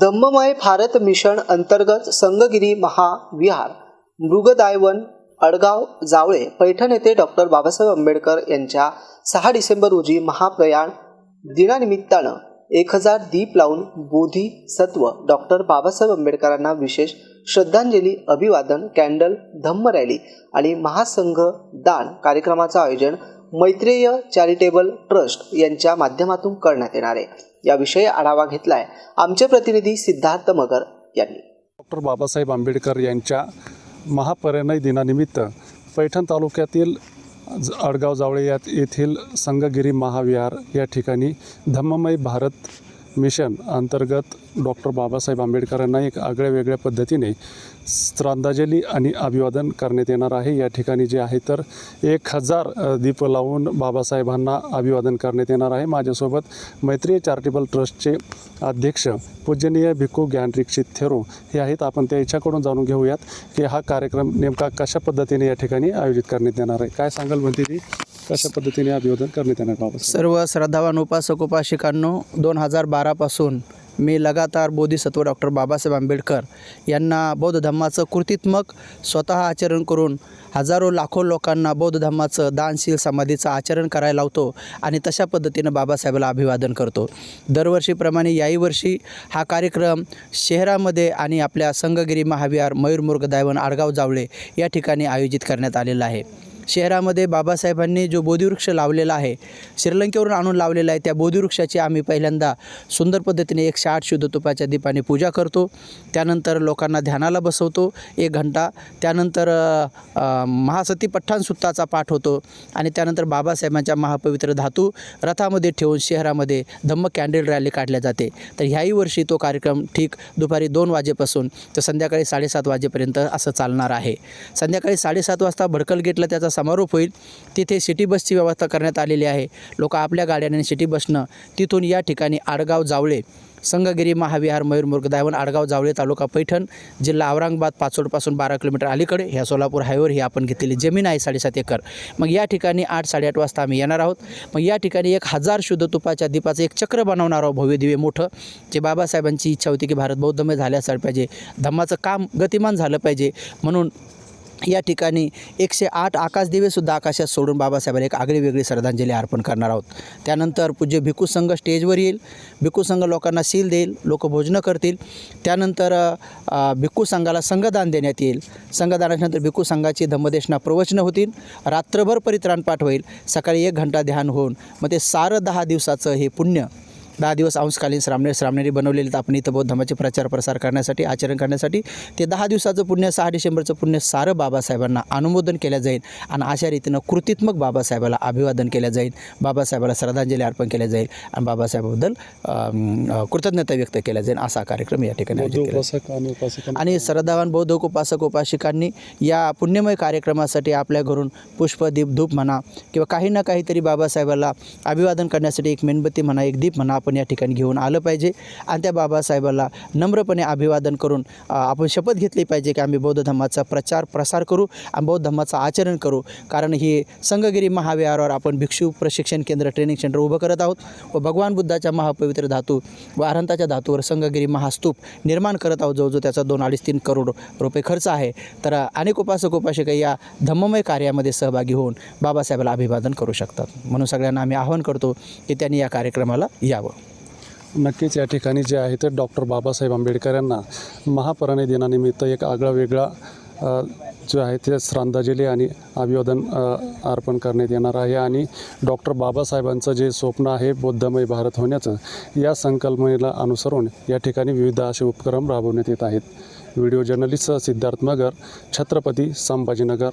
धम्ममय Bharat mission अंतर्गत संगगिरी महाविहार. मृगदायवन अडगाव जावळे पैठण येथे doctor Babasaheb Ambedkar यांच्या सहा डिसेंबर रोजी महाप्रयाण दिनानिमित्तानं एक हजार दीप लावून बोधिसत्व डॉक्टर बाबासाहेब आंबेडकरांना विशेष श्रद्धांजली अभिवादन कॅन्डल धम्म रॅली आणि महासंघ दान कार्यक्रमाचं आयोजन मैत्रेय चॅरिटेबल ट्रस्ट यांच्या माध्यमातून करण्यात येणार आहे. याविषयी आढावा घेतलाय आमचे प्रतिनिधी सिद्धार्थ मगर यांनी. डॉक्टर बाबासाहेब आंबेडकर यांच्या महापरिणय दिनानिमित्त पैठण तालुक्यातील ज- अडगाव जावळे यात येथील संगगिरी महाविहार या ठिकाणी धम्ममय भारत मिशन अंतर्गत डॉक्टर बाबासाहेब आंबेडकरांना एक आगळ्या वेगळ्या पद्धतीने श्रद्धांजली आणि अभिवादन करण्यात येणार आहे. या ठिकाणी जे आहे तर एक हजार दीप लावून बाबासाहेबांना अभिवादन करण्यात येणार आहे. माझ्यासोबत मैत्रीय चॅरिटेबल ट्रस्टचे अध्यक्ष पूजनीय भिक्खू ज्ञान थेरो हे आहेत. आपण त्यांच्याकडून जाणून घेऊयात की हा कार्यक्रम नेमका कशा पद्धतीने या ठिकाणी आयोजित करण्यात येणार आहे. काय सांगाल म्हणते ती कशा पद्धतीने अभिवादन करण्यात येणार बाबा सर्व श्रद्धावान उपासक उपासिकांनो दोन हजार बारापासून मी लगातार बोधिसत्व डॉक्टर बाबासाहेब आंबेडकर यांना बौद्ध धम्माचं कृतीत्मक स्वतः आचरण करून हजारो लाखो लोकांना बौद्ध धम्माचं दानशील समाधीचं आचरण करायला लावतो आणि तशा पद्धतीनं बाबासाहेबाला अभिवादन करतो. दरवर्षीप्रमाणे याही वर्षी हा कार्यक्रम शहरामध्ये आणि आपल्या संगगिरी महाविहार मयूरमुर्ग दायवन आडगाव जावळे या ठिकाणी आयोजित करण्यात आलेला आहे. शहरामध्ये बाबासाहेबांनी जो बोधिवृक्ष लावलेला आहे श्रीलंकेवरून आणून लावलेला आहे त्या बोधिवृक्षाची आम्ही पहिल्यांदा सुंदर पद्धतीने एकशे आठ शुद्ध तुपाच्या दीपाने पूजा करतो. त्यानंतर लोकांना ध्यानाला बसवतो. एक घंटा. त्यानंतर महासती पठ्ठाणसुत्ताचा पाठ होतो आणि त्यानंतर बाबासाहेबांच्या महापवित्र धातू रथामध्ये ठेवून शहरामध्ये धम्म कॅन्डल रॅली काढल्या जाते. तर ह्याही वर्षी तो कार्यक्रम ठीक दुपारी दोन वाजेपासून तर संध्याकाळी साडेसात वाजेपर्यंत असं चालणार आहे. संध्याकाळी साडेसात वाजता भडकल गेटला त्याचा समारोप होईल तिथे सिटी बसची व्यवस्था करण्यात आलेली आहे. लोक आपल्या गाड्याने सिटी बसनं तिथून या ठिकाणी आडगाव जावळे संगगिरी महाविहार मयूरमुर्ग दायवन आडगाव जावळे तालुका पैठण जिल्हा औरंगाबाद पाचोडपासून बारा किलोमीटर अलीकडे ह्या सोलापूर हायवेवर ही आपण घेतलेली जमीन आहे साडेसात एकर. मग या ठिकाणी आठ साडेआठ वाजता आम्ही येणार आहोत. मग या ठिकाणी एक हजार शुद्ध तुपाच्या दीपाचं एक चक्र बनवणार आहोत भव्य दिवे मोठं जे बाबासाहेबांची इच्छा होती की भारत बौद्धमय झाल्यासारखं पाहिजे धम्माचं काम गतिमान झालं पाहिजे म्हणून या ठिकाणी एकशे आठ आकाशदिवेसुद्धा आकाशात सोडून बाबासाहेबांना एक आगळी वेगळी श्रद्धांजली अर्पण करणार आहोत. त्यानंतर पूज्य भिक्खू संघ स्टेजवर येईल. भिकू संघ लोकांना सील देईल लोक भोजनं करतील. त्यानंतर भिक्खू संघाला संघदान देण्यात येईल. संघदानाच्यानंतर भिक्खू संघाची धम्मदेशना प्रवचनं होतील. रात्रभर परित्राण पाठवेल. होईल सकाळी एक घंटा ध्यान होऊन मग ते सारं दहा दिवसाचं हे पुण्य दहा दिवस अंशकालीन श्रामणे श्रामणेरी बनवलेले आपण इथं बौद्ध धर्माचे प्रचार प्रसार करण्यासाठी आचरण करण्यासाठी ते दहा दिवसाचं पुण्य सहा डिसेंबरचं पुण्य सारं बाबासाहेबांना अनुमोदन केलं जाईल आणि अशा रीतीनं कृतीत्मक बाबासाहेबाला अभिवादन केलं जाईल. बाबासाहेबाला श्रद्धांजली अर्पण केलं जाईल आणि बाबासाहेबाबद्दल कृतज्ञता व्यक्त केल्या जाईल असा कार्यक्रम या ठिकाणी आणि श्रद्धावान बौद्ध उपासक उपासिकांनी या पुण्यमय कार्यक्रमासाठी आपल्या घरून पुष्प दीप धूप म्हणा किंवा काही ना काहीतरी बाबासाहेबाला अभिवादन करण्यासाठी एक मेणबत्ती म्हणा एक दीप म्हणा आपण आपण या ठिकाणी घेऊन आलं पाहिजे. आणि त्या बाबासाहेबाला नम्रपणे अभिवादन करून आपण शपथ घेतली पाहिजे की आम्ही बौद्ध धर्माचा प्रचार प्रसार करू आणि बौद्ध धर्माचं आचरण करू. कारण ही संगगिरी महाविहारावर आपण भिक्षू प्रशिक्षण केंद्र ट्रेनिंग सेंटर उभं करत आहोत व भगवान बुद्धाच्या महापवित्र धातू व अरंताच्या धातूवर संगगिरी महास्तूप निर्माण करत आहोत जवळजवळ त्याचा दोन अडीच तीन करोड रुपये खर्च आहे. तर अनेक उपासक उपासिका या धम्ममय कार्यामध्ये सहभागी होऊन बाबासाहेबाला अभिवादन करू शकतात. म्हणून सगळ्यांना आम्ही आवाहन करतो की त्यांनी या कार्यक्रमाला यावं. नक्कीच या ठिकाणी जे आहे ते डॉक्टर बाबासाहेब आंबेडकर यांना महापरणे दिनानिमित्त एक आगळा वेगळा जो आहे ते श्रद्धांजली आणि अभिवादन अर्पण करण्यात येणार आहे. आणि डॉक्टर बाबासाहेबांचं जे स्वप्न आहे बौद्धमय भारत होण्याचं या संकल्पनेला अनुसरून या ठिकाणी विविध असे उपक्रम राबवण्यात येत आहेत. Video journalist Siddharth Magar Chhatrapati Sambhajinagar.